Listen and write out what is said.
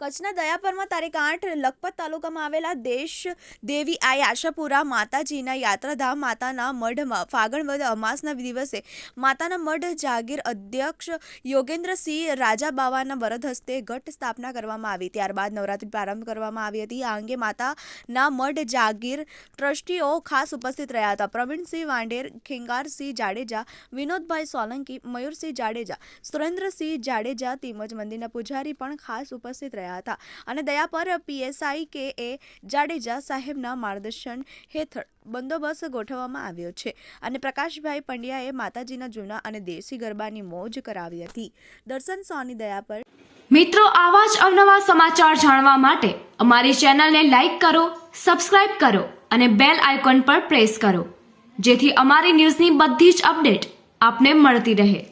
કચ્છના દયાપરમાં તારીખ આઠ લખપત તાલુકામાં આવેલા દેશ દેવી આઈ આશાપુરા માતાજીના યાત્રાધામ માતાના મઢમાં ફાગણ વદ અમાસના દિવસે માતાના મઢ જાગીર અધ્યક્ષ યોગેન્દ્રસિંહ રાજા બાવાના વરદ હસ્તે ઘટ સ્થાપના કરવામાં આવી. ત્યારબાદ નવરાત્રી પ્રારંભ કરવામાં આવી હતી. આ અંગે માતાના મઢ જાગીર ટ્રસ્ટીઓ ખાસ ઉપસ્થિત રહ્યા હતા. પ્રવીણસિંહ વાંડેર ખેંગારસિંહ જાડેજા, વિનોદભાઈ સોલંકી, મયુરસિંહ જાડેજા, સુરેન્દ્રસિંહ જાડેજા તેમજ મંદિરના પૂજારી પણ ખાસ ઉપસ્થિત રહ્યા હતા. અને દયાપર પીએસઆઈ કે એ જાડેજા સાહેબના માર્ગદર્શન હેઠળ બંદોબસ્ત ગોઠવવામાં આવ્યો છે. અને પ્રકાશભાઈ પંડ્યાએ માતાજીના જૂના અને દેશી ગરબાની મોજ કરાવી હતી. દર્શન સોની દયા પર મિત્રો, આવા જ અવનવા સમાચાર જાણવા માટે અમારી ચેનલને લાઇક કરો, સબસ્ક્રાઇબ કરો અને બેલ આઇકોન પર પ્રેસ કરો. જેથી અમારી ન્યૂઝની બધી જ અપડેટ આપને મળતી રહે.